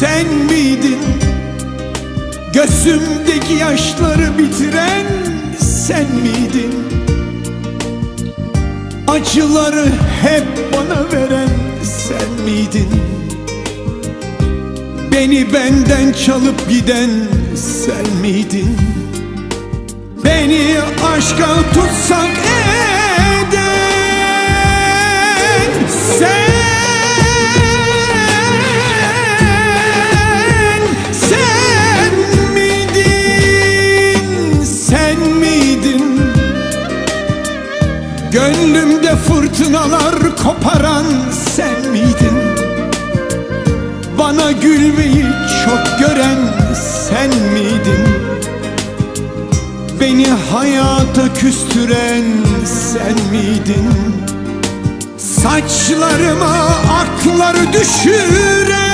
sen miydin? Gözümdeki yaşları bitiren sen miydin? Acıları hep bana veren sen miydin? Beni benden çalıp giden sen miydin? Beni aşka tutsak Gönlümde fırtınalar koparan sen miydin? Bana gülmeyi çok gören sen miydin? Beni hayata küstüren sen miydin? Saçlarıma akları düşür